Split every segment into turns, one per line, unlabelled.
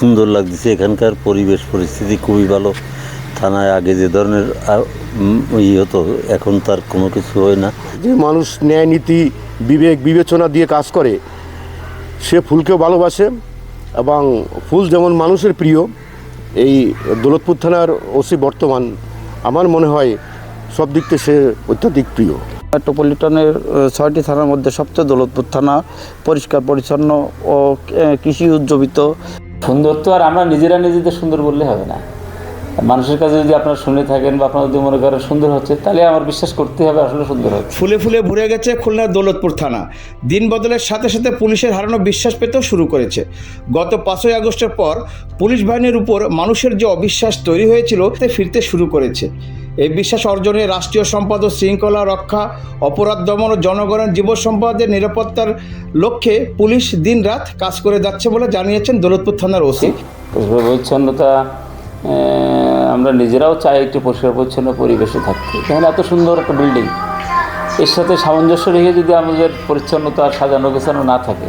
সুন্দর লাগতেছে। এখানকার পরিবেশ পরিস্থিতি খুবই ভালো। থানায় আগে যে ধরনের ই হতো এখন তার কোনো কিছু হয় না।
যে মানুষ ন্যায় নীতি বিবেক বিবেচনা দিয়ে কাজ করে সে ফুলকেও ভালোবাসে এবং ফুল যেমন মানুষের প্রিয় এই দৌলতপুর থানার ওসি বর্তমান আমার মনে হয় সব দিক থেকে সে অত্যাধিক প্রিয়।
মেট্রোপলিটনের ছয়টি থানার মধ্যে সবচেয়ে দৌলতপুর থানা পরিষ্কার পরিচ্ছন্ন ও কৃষি উজ্জীবিত।
সুন্দর তো আর আমরা নিজেরা নিজেদের সুন্দর বললে হবে না। মানুষের কাছে যদি আপনারা শুনে থাকেন বা আপনারা যদি মনে করেন সুন্দর হচ্ছে, তাহলে আমার বিশ্বাস করতে হবে আসলে সুন্দর হচ্ছে।
ফুলে ফুলে ভরে গেছে খুলনার দৌলতপুর থানা। দিন বদলের সাথে সাথে পুলিশের হারানো বিশ্বাস পেতেও শুরু করেছে। গত পাঁচই আগস্টের পর পুলিশ বাহিনীর উপর মানুষের যে অবিশ্বাস তৈরি হয়েছিল তে ফিরতে শুরু করেছে। এই বিশ্বাস অর্জনে রাষ্ট্রীয় সম্পদ ও শৃঙ্খলা রক্ষা, অপরাধ দমন ও জনগণের জীব সম্পদের নিরাপত্তার লক্ষ্যে পুলিশ দিনরাত কাজ করে যাচ্ছে বলে জানিয়েছেন দৌলতপুর থানার ওসি।
পরিষ্কার পরিচ্ছন্নতা আমরা নিজেরাও চাই একটু পরিষ্কার পরিচ্ছন্ন পরিবেশে থাকতে। এখানে এত সুন্দর একটা বিল্ডিং? এর সাথে সামঞ্জস্য রেখে যদি আমাদের পরিচ্ছন্নতা সাজানো গোছানো না থাকে,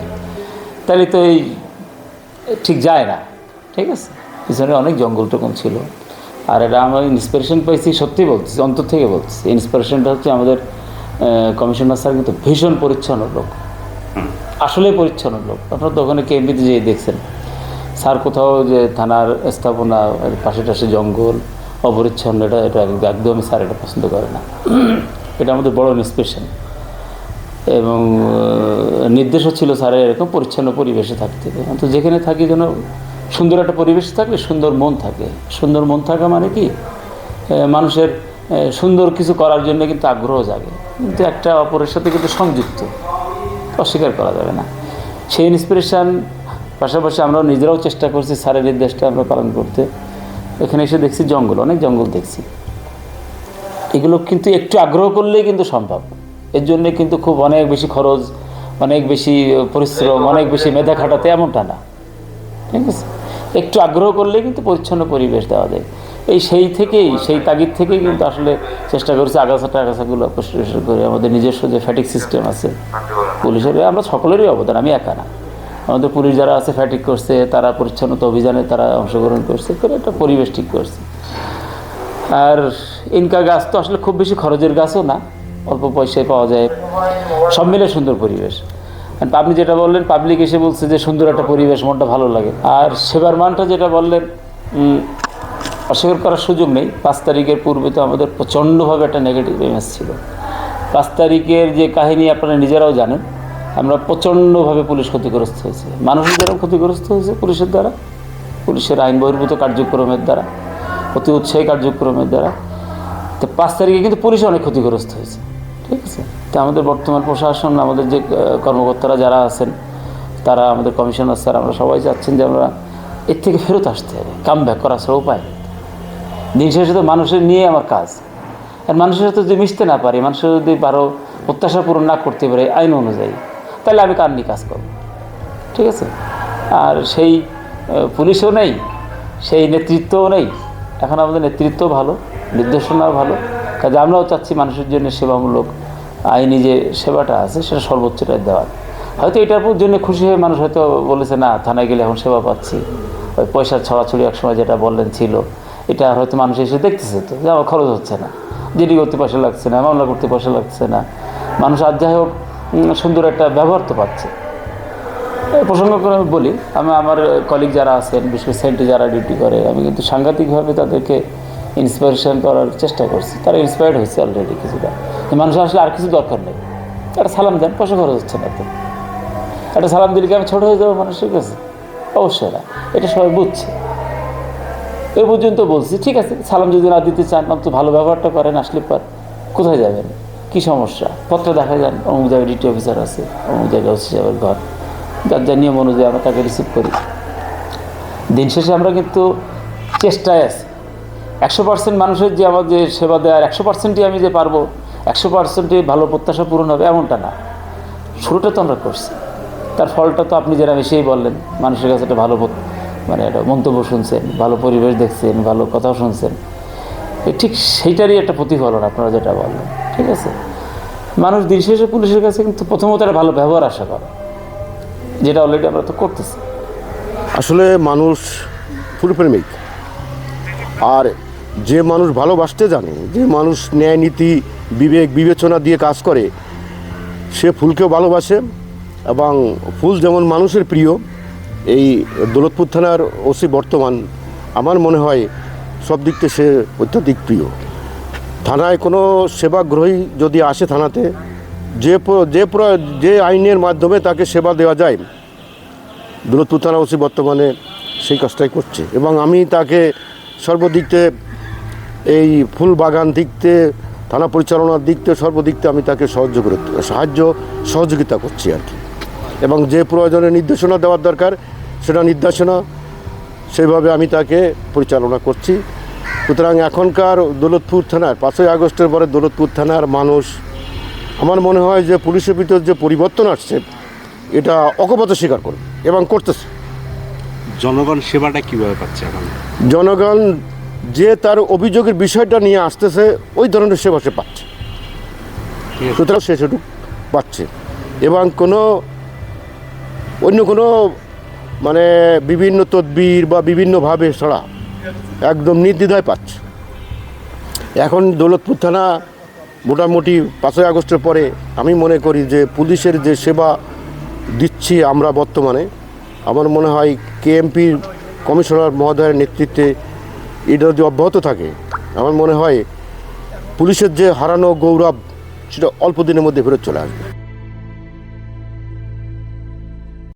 তাহলে তো এই ঠিক যায় না। ঠিক আছে? পিছনে অনেক জঙ্গল টঙ্গল ছিল। আর এটা আমরা ইন্সপিরেশন পাইছি, সত্যি বলছি অন্তর থেকে বলছি ইন্সপিরেশনটা হচ্ছে আমাদের কমিশনার স্যার কিন্তু ভীষণ পরিচ্ছন্ন লোক। আসলে পরিচ্ছন্ন লোক। আপনারা তো ওখানে কেএমপিতে যেয়ে দেখছেন। স্যার কোথাও যে থানার স্থাপনা পাশে টাশে জঙ্গল, অপরিচ্ছন্ন, এটা এটা একদমই স্যার এটা পছন্দ করে না। এটা আমাদের বড় ইন্সপিরেশন এবং নির্দেশও ছিল স্যারের এরকম পরিচ্ছন্ন পরিবেশে থাকতে। তো যেখানে থাকি যেন সুন্দর একটা পরিবেশ থাকলে সুন্দর মন থাকে। সুন্দর মন থাকা মানে কি? মানুষের সুন্দর কিছু করার জন্য কিন্তু আগ্রহ জাগে। কিন্তু একটা অপরের সাথে কিন্তু সংযুক্ত। অস্বীকার করা যাবে না। সেই ইন্সপিরেশান পাশাপাশি আমরাও নিজেরাও চেষ্টা করছি স্যারের নির্দেশটা আমরা পালন করতে। এখানে এসে দেখছি জঙ্গল, অনেক জঙ্গল দেখছি। এগুলো কিন্তু একটু আগ্রহ করলেই কিন্তু সম্ভব। এর জন্যে কিন্তু খুব অনেক বেশি খরচ, অনেক বেশি পরিশ্রম, অনেক বেশি মেধা খাটাতে এমনটা না। ঠিক আছে? একটু আগ্রহ করলেই কিন্তু পরিচ্ছন্ন পরিবেশ দেওয়া যায়। এই সেই থেকেই, সেই তাগিদ থেকেই কিন্তু আসলে চেষ্টা করছি আগাছা টাগাছাগুলো পরিষ্কার করে আমাদের নিজস্ব যে ফ্যাটিক সিস্টেম আছে পুলিশের আমরা সকলেরই অবদান, আমি একা না। আমাদের পুলিশ যারা আছে ফ্যাটিক করছে, তারা পরিচ্ছন্নতা অভিযানে তারা অংশগ্রহণ করছে, করে একটা পরিবেশ ঠিক করছে। আর ইনকা গাছ তো আসলে খুব বেশি খরচের গাছও না, অল্প পয়সায় পাওয়া যায়। সব মিলে সুন্দর পরিবেশ। আপনি যেটা বললেন পাবলিক এসে বলছে যে সুন্দর একটা পরিবেশ, মনটা ভালো লাগে। আর সেবার মানটা যেটা বললেন অস্বীকার করার সুযোগ নেই। পাঁচ তারিখের পূর্বে তো আমাদের প্রচণ্ডভাবে একটা নেগেটিভ ইমেজ ছিল। পাঁচ তারিখের যে কাহিনী আপনারা নিজেরাও জানেন, আমরা প্রচণ্ডভাবে পুলিশ ক্ষতিগ্রস্ত হয়েছে। মানুষের যেরকম ক্ষতিগ্রস্ত হয়েছে পুলিশের দ্বারা। পুলিশের আইন বহির্ভূত কার্যক্রমের দ্বারা, অতি উৎসাহী কার্যক্রমের দ্বারা। তো পাঁচ তারিখে কিন্তু পুলিশ অনেক ক্ষতিগ্রস্ত হয়েছে। ঠিক আছে? তো আমাদের বর্তমান প্রশাসন, আমাদের যে কর্মকর্তারা যারা আছেন, তারা আমাদের কমিশনার স্যার, আমরা সবাই চাচ্ছেন যে আমরা এর থেকে ফেরত আসতে হবে। কাম ব্যাক করা ছাড়া উপায়। দিন শেষে তো মানুষের নিয়ে আমার কাজ। আর মানুষের সাথে যদি মিশতে না পারি, মানুষের যদি বারো প্রত্যাশা পূরণ না করতে পারে আইন অনুযায়ী, তাহলে আমি কার কাজ করব? ঠিক আছে? আর সেই পুলিশও নেই, সেই নেতৃত্বও নেই। এখন আমাদের নেতৃত্ব ভালো, নির্দেশনাও ভালো। কাজে আমরাও চাচ্ছি মানুষের জন্য সেবামূলক আইনি যে সেবাটা আছে, সেটা সর্বোচ্চটা দেওয়ার হয়তো এটার জন্য খুশি হয়ে মানুষ হয়তো বলেছে, না, থানায় গেলে এখন সেবা পাচ্ছি। ওই পয়সার ছড়াছড়ি একসময় যেটা বললেন ছিল, এটা হয়তো মানুষ এসে দেখতেছে তো, যে আমার খরচ হচ্ছে না। যেটি করতে পয়সা লাগছে না, মামলা করতে পয়সা লাগছে না। মানুষ আজ যাই হোক সুন্দর একটা ব্যবহার তো পাচ্ছে। প্রসঙ্গ করে আমি বলি, আমি আমার কলিগ যারা আছেন, বিশেষ করে সেন্টে যারা ডিউটি করে, আমি কিন্তু সাংঘাতিকভাবে তাদেরকে ইন্সপিরেশন করার চেষ্টা করছি। তারা ইন্সপায়ার্ড হয়েছে অলরেডি কিছুটা। মানুষের আসলে আর কিছু দরকার নেই। একটা সালাম দেন, পয়সা খরচ হচ্ছে না তো। একটা সালাম দিলে কি আমি ছোটো হয়ে যাব মানুষের কাছে? অবশ্যই না, এটা সবাই বুঝছে। এ পর্যন্ত বলছি, ঠিক আছে, সালাম যদি না দিতে চান তো ভালো ব্যবহারটা করেন, আসলে পর কোথায় যাবেন? কী সমস্যা? পত্র দেখা যান, অমুক জায়গায় ডিটি অফিসার আছে, অমুক জায়গায় ওসি সাহেবের ঘর। যার যা নিয়ম অনুযায়ী আমরা তাকে রিসিভ করি। দিন শেষে আমরা কিন্তু চেষ্টায় আছি। একশো পার্সেন্ট মানুষের যে আমার যে সেবা দেওয়ার, একশো পার্সেন্টই আমি যে পারব একশো পার্সেন্টই ভালো প্রত্যাশা পূরণ হবে এমনটা না। শুরুটা তো আমরা করছি। তার ফলটা তো আপনি যেটা বেশিই বললেন, মানুষের কাছে একটা ভালো মানে একটা মন্তব্য শুনছেন, ভালো পরিবেশ দেখছেন, ভালো কথাও শুনছেন। ঠিক সেইটারই একটা প্রতিফলন আপনারা যেটা বললেন, ঠিক আছে? মানুষ দিন শেষে পুলিশের কাছে কিন্তু প্রথমত একটা ভালো ব্যবহার আশা করে, যেটা অলরেডি আমরা তো করতেছি।
আসলে মানুষ ফুলপ্রেমিক আর যে মানুষ ভালোবাসতে জানে, যে মানুষ ন্যায় নীতি বিবেক বিবেচনা দিয়ে কাজ করে। সে ফুলকেও ভালোবাসে এবং ফুল যেমন মানুষের প্রিয়, এই দৌলতপুর থানার ওসি বর্তমান আমার মনে হয় সব দিক থেকে সে অত্যাধিক প্রিয়। থানায় কোনো সেবাগ্রহী যদি আসে থানাতে, যে যে যে আইনের মাধ্যমে তাকে সেবা দেওয়া যায়, দৌলতপুর থানা ওসি বর্তমানে সেই কাজটাই করছে। এবং আমি তাকে সর্বদিকতে এই ফুল বাগান দিকতে থানা পরিচালনার দিকতে সর্বদিকতে আমি তাকে সাহায্য করে সাহায্য সহযোগিতা করছি আর কি। এবং যে প্রয়োজনে নির্দেশনা দেওয়ার দরকার সেটা নির্দেশনা সেভাবে আমি তাকে পরিচালনা করছি। সুতরাং এখনকার দৌলতপুর থানার পাঁচই আগস্টের পরে দৌলতপুর থানার মানুষ আমার মনে হয় যে পুলিশের ভিতর যে পরিবর্তন আসছে এটা অকপত স্বীকার করবে এবং করতেছে।
জনগণ সেবাটা কীভাবে পাচ্ছে এখন?
জনগণ যে তার অভিযোগের বিষয়টা নিয়ে আসতেছে, ওই ধরনের সেবা সে পাচ্ছে। সুতরাং সে সেটুকু পাচ্ছে। এবং কোনো, অন্য কোনো মানে বিভিন্ন তদবির বা বিভিন্নভাবে ছাড়া একদম নির্দ্বিধায় পাচ্ছে। এখন দৌলতপুর থানা মোটামুটি পাঁচই আগস্টের পরে আমি মনে করি যে পুলিশের যে সেবা দিচ্ছি আমরা বর্তমানে, আমার মনে হয় কেএমপির কমিশনার মহোদয়ের নেতৃত্বে এটা যদি অব্যাহত থাকে, আমার মনে হয় পুলিশের যে হারানো গৌরব, সেটা অল্প দিনের মধ্যে ফেরত চলে আসবে।